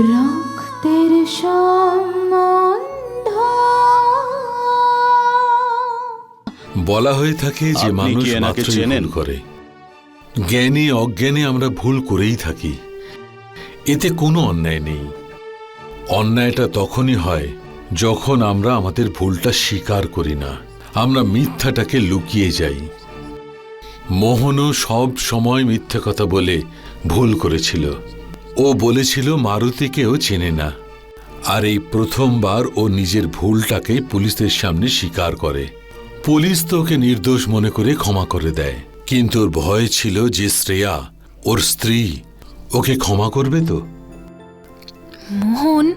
রক্তের সম্বন্ধ। বলা হয়ে থাকে যে আপনি মানুষ কি এনাকে মাত্রই চেনেন? ভুল করে। জ্ঞানী অজ্ঞানে আমরা ভুল করেই থাকি। এতে কোনো অন্যায় নেই। অন্যায়টা তখনই হয় যখন আমরা আমাদের ভুলটা স্বীকার করি না। আমরা মিথ্যাটাকে লুকিয়ে যাই। মোহনও সব সময় মিথ্যে কথা বলে ভুল করেছিল। ও বলেছিল মারুতিকেও চেনে না। আর এই প্রথমবার ও নিজের ভুলটাকে পুলিশের সামনে স্বীকার করে। পুলিশ তো ওকে নির্দোষ মনে করে ক্ষমা করে দেয়। কিন্তু ওর ভয় ছিল যে শ্রেয়া ওর স্ত্রী ওকে ক্ষমা করবে তো? মোহন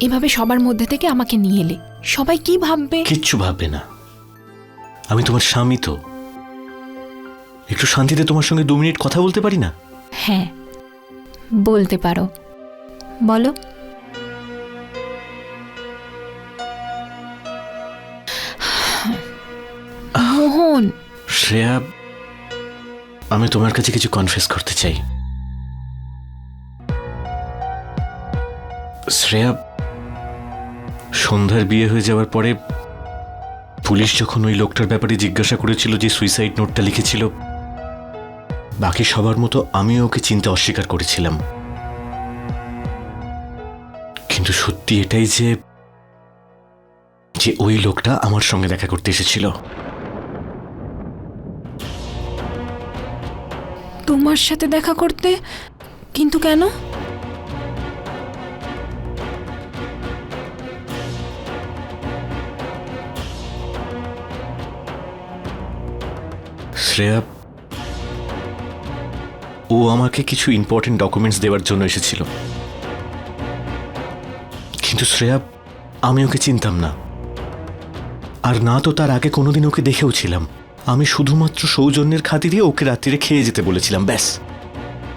এভাবে সবার মধ্যে থেকে আমাকে নিয়ে এলে। সবাই কি ভাববে? কিচ্ছু ভাববে না। আমি তোমার স্বামী তো। একটু শান্তিতে তোমার সঙ্গে দু মিনিট কথা বলতে পারি না? হ্যাঁ। বলতে পারো। বলো। মোহন। শ্রেয়া আমি তোমার কাছে কিছু কনফেস করতে চাই। শ্রেয়া সন্ধ্যার বিয়ে হয়ে যাওয়ার পরে পুলিশ যখন ওই লোকটার ব্যাপারে জিজ্ঞাসা করেছিল যে সুইসাইড নোটটা লিখেছিল বাকি সবার মতো আমিও ওকে চিনতে অস্বীকার করেছিলাম। কিন্তু সত্যি এটাই যে যে ওই লোকটা আমার সঙ্গে দেখা করতে এসেছিল। তোমার সাথে দেখা করতে? কিন্তু কেন? শ্রেয়া ও আমাকে কিছু ইম্পর্টেন্ট ডকুমেন্টস দেওয়ার জন্য এসেছিল। কিন্তু শ্রেয়া, আমি ওকে চিনতাম না। আর না তো তার আগে কোনোদিন ওকে দেখেও ছিলাম। আমি শুধুমাত্র সৌজন্যের খাতিরে ওকে রাত্রিরে খেয়ে যেতে বলেছিলাম, ব্যাস।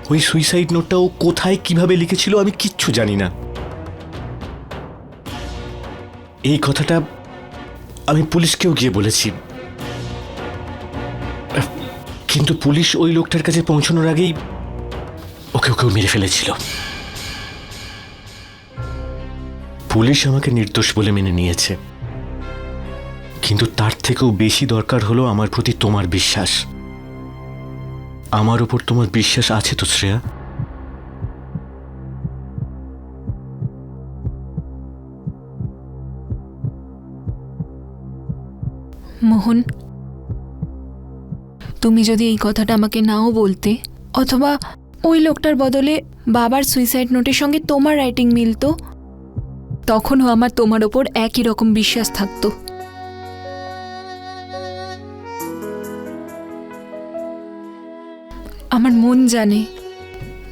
ওই সুইসাইড নোটটা ও কোথায় কীভাবে লিখেছিল আমি কিচ্ছু জানি না। এই কথাটা আমি পুলিশকেও গিয়ে বলেছি। কিন্তু পুলিশ ওই লোকটার কাছে পৌঁছানোর আগেই ওকে ওকেও মেরে ফেলেছিল। পুলিশ আমাকে নির্দোষ বলে মেনে নিয়েছে। কিন্তু তার থেকেও বেশি দরকার হলো আমার প্রতি তোমার বিশ্বাস। আমার ওপর তোমার বিশ্বাস আছে তো, শ্রেয়া? মোহন তুমি যদি এই কথাটা আমাকে নাও বলতে, অথবা ওই লোকটার বদলে বাবার সুইসাইড নোটের সঙ্গে তোমার রাইটিং মিলতো, তখনও আমার তোমার ওপর একই রকম বিশ্বাস থাকতো। আমার মন জানে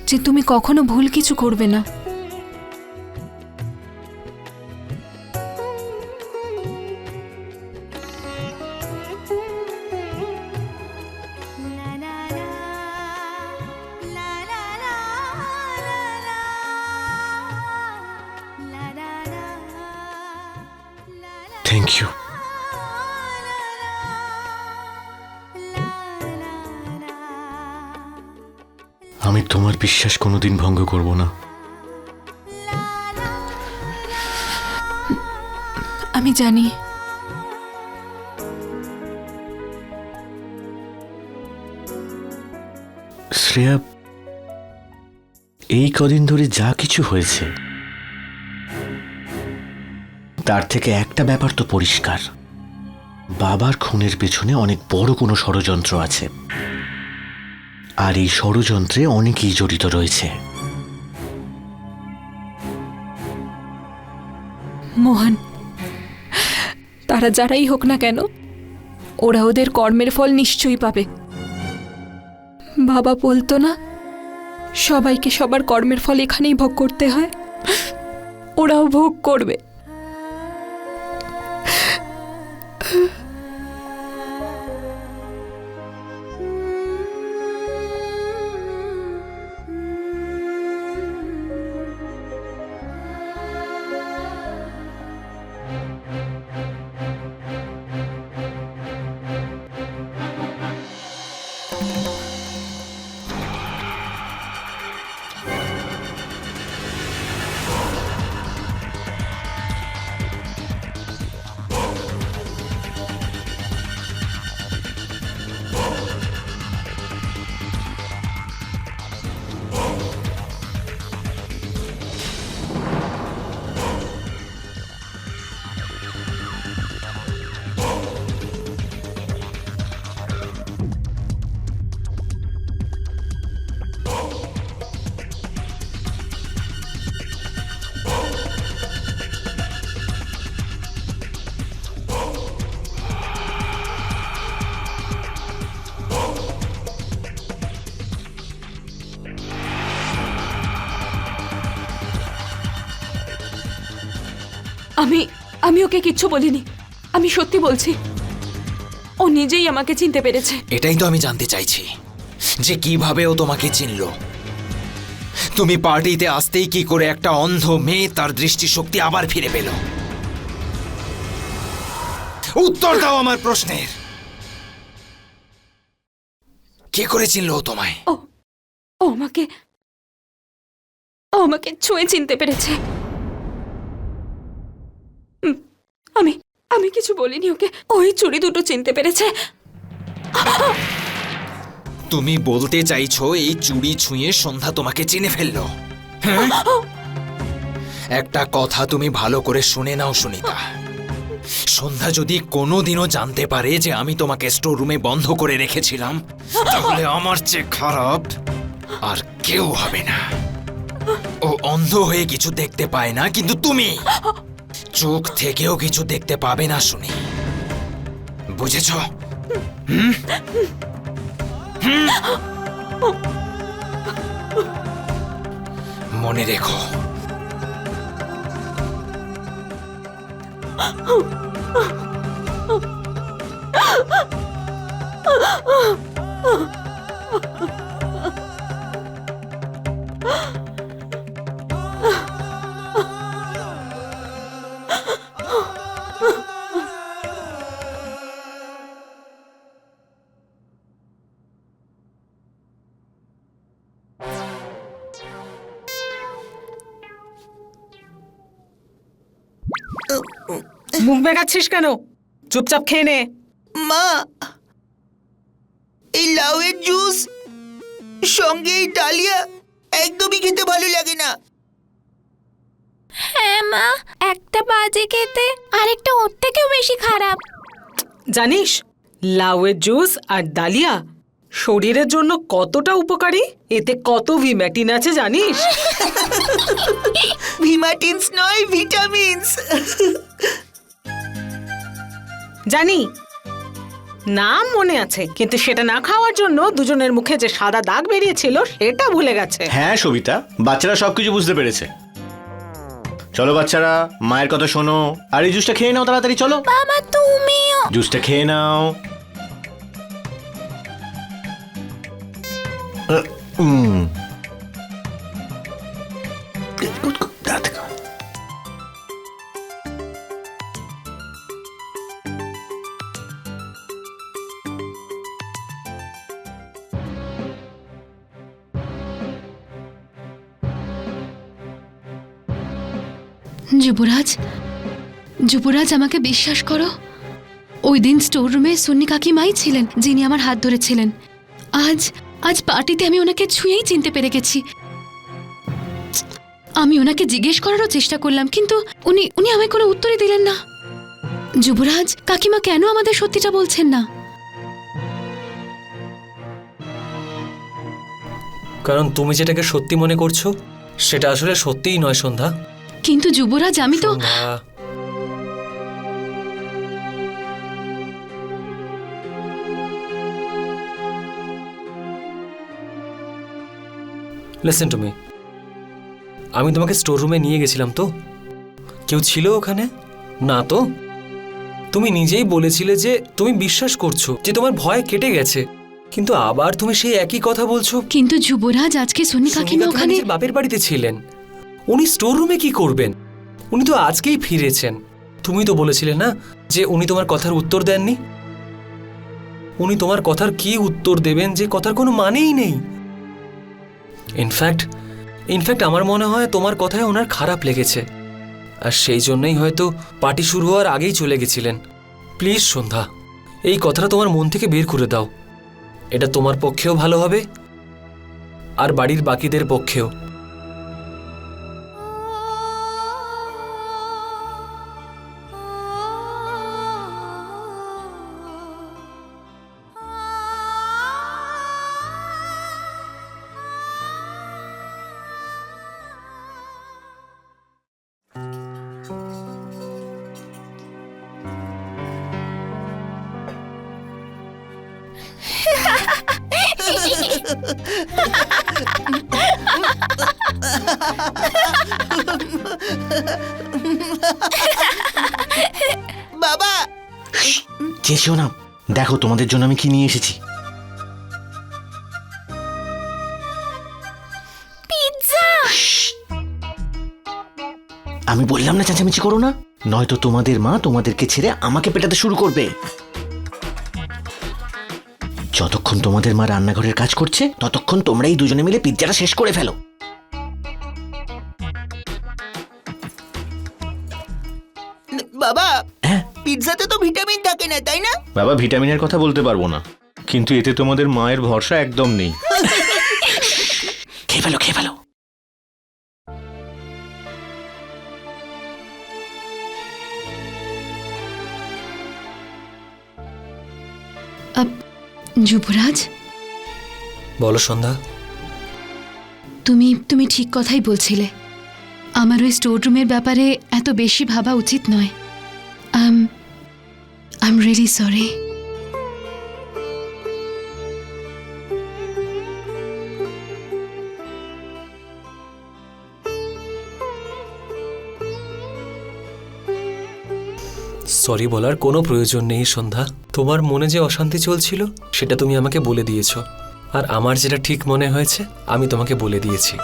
যে তুমি কখনো ভুল কিছু করবে না। থ্যাংক ইউ আমি তোমার বিশ্বাস কোনোদিন ভঙ্গ করব না। আমি জানি। শ্রেয়া এই কদিন ধরে যা কিছু হয়েছে তার থেকে একটা ব্যাপার তো পরিষ্কার। বাবার খুনের পেছনে অনেক বড় কোনো ষড়যন্ত্র আছে। আর এই ষড়যন্ত্রে অনেকেই জড়িত রয়েছে। মোহন, তারা যারাই হোক না কেন, ওরা ওদের কর্মের ফল নিশ্চয়ই পাবে। বাবা বলতো না, সবাইকে সবার কর্মের ফল এখানেই ভোগ করতে হয়? ওরাও ভোগ করবে। আমি আমি ওকে কিচ্ছু বলিনি। আমি সত্যি বলছি ও নিজেই আমাকে চিনতে পেরেছে। এটাই তো আমি জানতে চাইছি যে কীভাবে ও তোমাকে চিনল। তুমি পার্টিতে আসতেই কি করে একটা অন্ধ মেয়ে তার দৃষ্টিশক্তি আবার ফিরে পেল? উত্তর দাও আমার প্রশ্নের। কে করে চিনল ও তোমায়? ও ও আমাকে ও আমাকে ছুঁয়ে চিনতে পেরেছে। আমি আমি কিছু বলিনি ওকে। ওই চুড়ি দুটো চিনতে পেরেছে। তুমি বলতে চাইছো এই চুড়ি ছুঁয়ে সন্ধ্যা তোমাকে চিনে ফেলল? হ্যাঁ? একটা কথা তুমি ভালো করে শুনে নাও, সুনিতা। সন্ধ্যা যদি কোনোদিনও জানতে পারে যে আমি তোমাকে স্টোর রুমে বন্ধ করে রেখেছিলাম, তাহলে আমার চেয়ে খারাপ আর কেউ হবে না। ও অন্ধ হয়ে কিছু দেখতে পায় না, কিন্তু তুমি? চোখ থেকেও কিছু দেখতে পাবে না শুনি। বুঝেছ? মনে রেখো। মুখ বেগাচ্ছিস কেন? চুপচাপ খেয়ে নে। মা এই লাউয়ের জুস সঙ্গে এই ডালিয়া একদমই খেতে ভালো লাগে না। হ্যাঁ মা একটা বাজে খেতে আরেকটা ওর থেকেও বেশি খারাপ। জানিস লাউয়ের জুস আর ডালিয়া শরীরের জন্য কতটা উপকারী? এতে কত ভিম্যাটিন আছে জানিস? ভিমাটিনস নয় ভিটামিনস। জানি। নাম মনে আছে কিন্তু সেটা না খাওয়ার জন্য দুজনের মুখে যে সাদা দাগ বেরিয়েছিল সেটা ভুলে গেছে। হ্যাঁ সবিতা বাচ্চারা সবকিছু বুঝতে পেরেছে। চলো বাচ্চারা মায়ের কথা শোনো। আর এই জুসটা খেয়ে নাও তাড়াতাড়ি চলো। বাবা তুমিও। জুসটা খেয়ে নাও। উম। যুবরাজ যুবরাজ, আমাকে বিশ্বাস করো? ওই দিন স্টোর রুমে সুন্নি কাকিমাই ছিলেন, যিনি আমার হাত ধরেছিলেন। আজ আজ পার্টিতে আমি ওনাকে ছুঁয়েই চিনতে পেরে গেছি। আমি ওনাকে জিজ্ঞেস করারও চেষ্টা করলাম, কিন্তু উনি উনি আমায় কোনো উত্তরই দিলেন না। যুবরাজ, কাকিমা কেন আমাদের সত্যিটা বলছেন না? কারণ তুমি যেটাকে সত্যি মনে করছ, সেটা আসলে সত্যিই নয়, সন্ধ্যা। কিন্তু যুবরাজ আমি তো লিসেন টু মি আমি তোমাকে স্টোর রুমে নিয়ে গেছিলাম তো। কেউ ছিল ওখানে? না তো। তুমি নিজেই বলেছিলে যে তুমি বিশ্বাস করছ যে তোমার ভয় কেটে গেছে। কিন্তু আবার তুমি সেই একই কথা বলছো। কিন্তু যুবরাজ আজকে সুনিতা ওখানে বাপের বাড়িতে ছিলেন। উনি স্টোর রুমে কি করবেন? উনি তো আজকেই ফিরেছেন। তুমি তো বলেছিলে না যে উনি তোমার কথার উত্তর দেননি? উনি তোমার কথার কি উত্তর দেবেন যে কথার কোনো মানেই নেই? ইনফ্যাক্ট ইনফ্যাক্ট আমার মনে হয় তোমার কথায় ওনার খারাপ লেগেছে। আর সেই জন্যই হয়তো পার্টি শুরু হওয়ার আগেই চলে গেছিলেন। প্লিজ সন্ধ্যা, এই কথাটা তোমার মন থেকে বের করে দাও। এটা তোমার পক্ষেও ভালো হবে। আর বাড়ির বাকিদের পক্ষেও। বাবা! চেয়েছিও না দেখো তোমাদের জন্য আমি কি নিয়ে এসেছি। আমি বললাম না চেঁচামেচি করো না। নয়তো তোমাদের মা তোমাদেরকে ছেড়ে আমাকে পেটাতে শুরু করবে। যতক্ষণ তোমাদের মা রান্নাঘরের কাজ করছে ততক্ষণ তোমরা এই দুজনে মিলে পিৎজাটা শেষ করে ফেলো। বাবা হ্যাঁ? পিৎজাতে তো ভিটামিন থাকে না তাই না? বাবা ভিটামিনের কথা বলতে পারব না। কিন্তু এতে তোমাদের মায়ের ভরসা একদম নেই। খেয়ে ফেলো খেয়ে ফেলো। যুবরাজ? বলো সন্ধ্যা। তুমি তুমি ঠিক কথাই বলছিলে। আমার ওই স্টোর রুমের ব্যাপারে এত বেশি ভাবা উচিত নয়। আম I am really sorry sorry বলার কোনো প্রয়োজন নেই সন্ধ্যা। তোমার মনে যে অশান্তি চলছিল সেটা তুমি আমাকে বলে দিয়েছ। আর আমার যেটা ঠিক মনে হয়েছে আমি তোমাকে বলে দিয়েছি।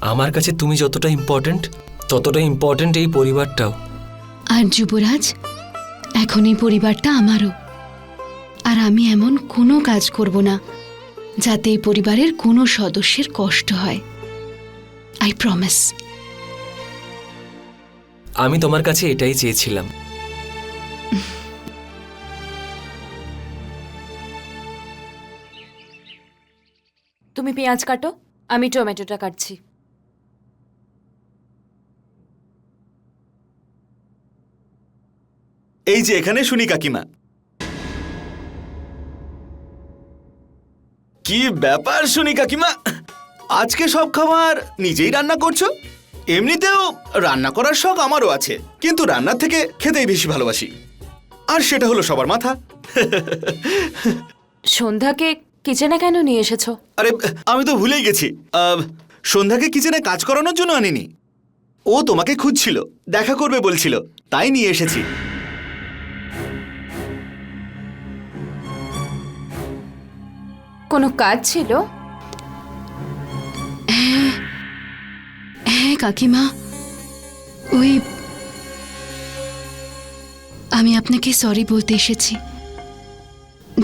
আমার কাছে তুমি যতটা ইম্পর্ট্যান্ট ততটা ইম্পর্ট্যান্ট এই পরিবারটাও। আর যুবরাজ এখন এই পরিবারটা আমারও। আর আমি এমন কোনো কাজ করব না যাতে এই পরিবারের কোনো সদস্যের কষ্ট হয়। আই প্রমিস আমি তোমার কাছে এটাই চেয়েছিলাম। পেঁয়াজ কাটো আমি টমেটোটা কাটছি। এই যে এখানে শুনি কাকিমা। কি ব্যাপার শুনি কাকিমা? আজকে সব খাবার নিজেই রান্না করছ? এমনিতেও রান্না করার শখ আমারও আছে কিন্তু রান্নার থেকে খেতেই বেশি ভালোবাসি। আর সেটা হলো সবার মাথা। সন্ধ্যাকে কিচেনে কেন নিয়ে এসেছ? আরে আমি তো ভুলেই গেছি। আহ, সন্ধ্যাকে কিচেনে কাজ করানোর জন্য আনিনি? ও তোমাকে খুঁজছিল দেখা করবে বলছিল তাই নিয়ে এসেছি। কোনো কাজ ছিল? হ্যাঁ কাকিমা। ওই আমি আপনাকে সরি বলতে এসেছি।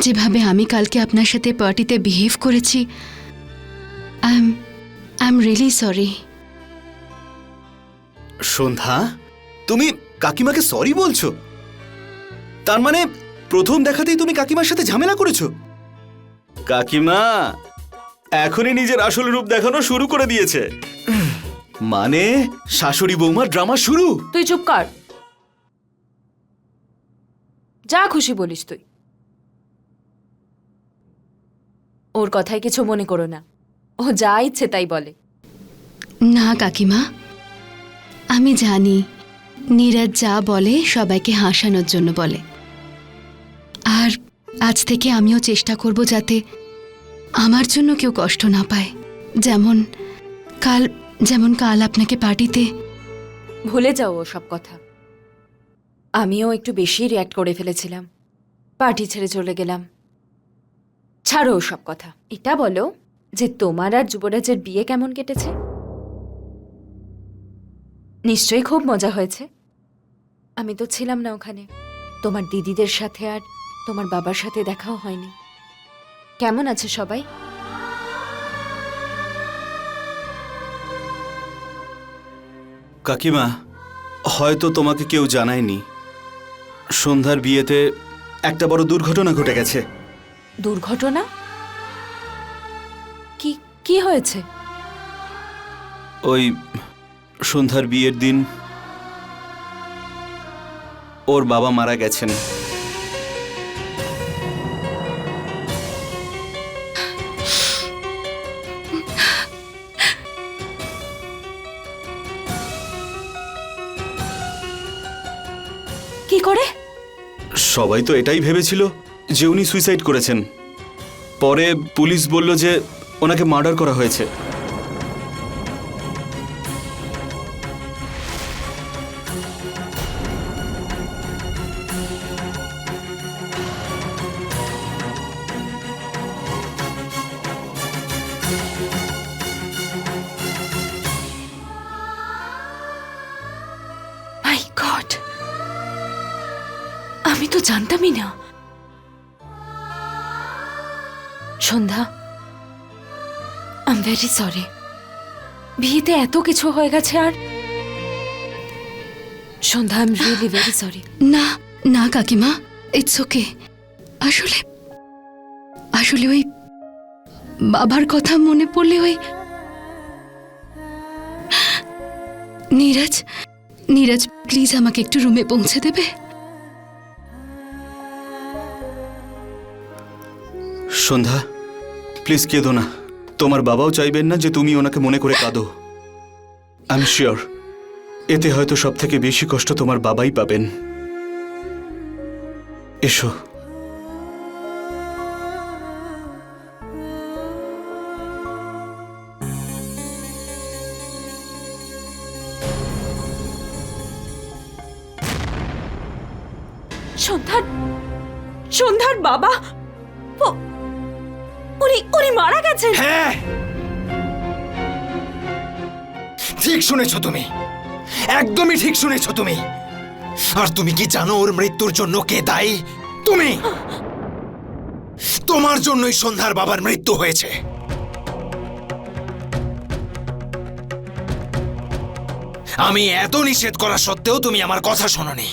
যেভাবে আমি কালকে আপনার সাথে পার্টিতে বিহেভ করেছি I am I am really sorry Sandhya তুমি কাকিমাকে সরি বলছো? তার মানে প্রথম দেখাতেই তুমি কাকিমার সাথে ঝামেলা করেছ? কাকিমা এখনই নিজের আসল রূপ দেখানো শুরু করে দিয়েছে। মানে শাশুড়ি বৌমার ড্রামা শুরু? তুই চুপ কর। যা খুশি বলিস তুই। ওর কথায় কিছু মনে করো না। ও যা ইচ্ছে তাই বলে। না কাকিমা। আমি জানি নীরাজ যা বলে সবাইকে হাসানোর জন্য বলে। আর আজ থেকে আমিও চেষ্টা করব যাতে আমার জন্য কেউ কষ্ট না পায়। যেমন কাল যেমন কাল আপনাকে পার্টিতে ভুলে যাও ও সব কথা। আমিও একটু বেশি রিয়াক্ট করে ফেলেছিলাম। পার্টি ছেড়ে চলে গেলাম। ছাড়ো সব কথা। এটা বলো যে তোমার আর যুবরাজের বিয়ে কেমন কেটেছে? নিশ্চয়ই খুব মজা হয়েছে। আমি তো ছিলাম না ওখানে। তোমার দিদিদের সাথে আর তোমার বাবার সাথে দেখাও হয়নি। কেমন আছে সবাই? কাকিমা, হয়তো তোমাকে কেউ জানায়নি। সন্ধ্যার বিয়েতে একটা বড় দুর্ঘটনা ঘটে গেছে। দুর্ঘটনা? কি কি হয়েছে? ওই সন্ধ্যার বিয়ের দিন ওর বাবা মারা গেছেন। কি করে? সবাই তো এটাই ভেবেছিল। যে উনি সুইসাইড করেছেন। পরে পুলিশ বলল যে ওনাকে মার্ডার করা হয়েছে। আমি তো জানতামই না। Sandhya. I am very sorry বিয়েতে এত কিছু হয়ে গেছে আর Sandhya I am really very sorry না না কাকিমা ইটস ওকে আসলে আসলে ওই বাবার কথা মনে পড়লে ওই নীরজ নীরজ প্লিজ আমাকে একটু রুমে পৌঁছে দেবে? সন্ধ্যা প্লিজ কেঁদো না। তোমার বাবাও চাইবেন না যে তুমি ওনাকে মনে করে কাঁদো। আই এম শিওর এতে হয়তো সব থেকে বেশি কষ্ট তোমার বাবাই পাবেন। এসো। সন্ধ্যার সন্ধ্যার বাবা মারা গেছেন? হ্যাঁ। ঠিক শুনেছ তুমি। একদমই ঠিক শুনেছ তুমি। আর তুমি কি জানো ওর মৃত্যুর জন্য কে দায়ী? তুমি। তোমার জন্যই সন্ধ্যার বাবার মৃত্যু হয়েছে। আমি এত নিষেধ করা সত্ত্বেও তুমি আমার কথা শোনোনি।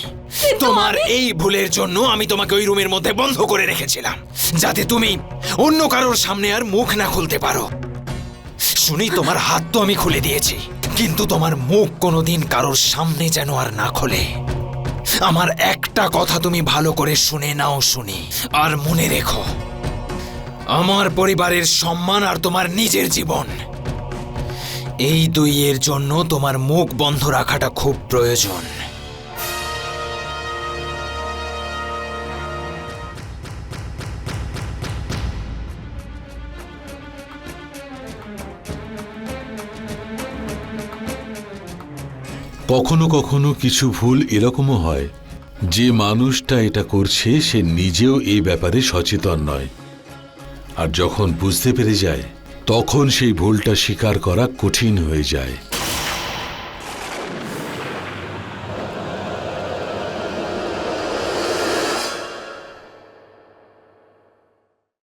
তোমার এই ভুলের জন্য আমি তোমাকে ওই রুমের মধ্যে বন্ধ করে রেখেছিলাম যাতে তুমি অন্য কারোর সামনে আর মুখ না খুলতে পারো। শুনি তোমার হাত তো আমি খুলে দিয়েছি কিন্তু তোমার মুখ কোনোদিন কারোর সামনে যেন আর না খোলে। আমার একটা কথা তুমি ভালো করে শুনে নাও শুনি আর মনে রেখো আমার পরিবারের সম্মান আর তোমার নিজের জীবন এই দুইয়ের জন্য তোমার মুখ বন্ধ রাখাটা খুব প্রয়োজন। কখনো কখনো কিছু ভুল এরকমও হয়। যে মানুষটা এটা করছে, সে নিজেও এই ব্যাপারে সচেতন নয়। আর যখন বুঝতে পেরে যায়, তখন সেই ভুলটা স্বীকার করা কঠিন হয়ে যায়।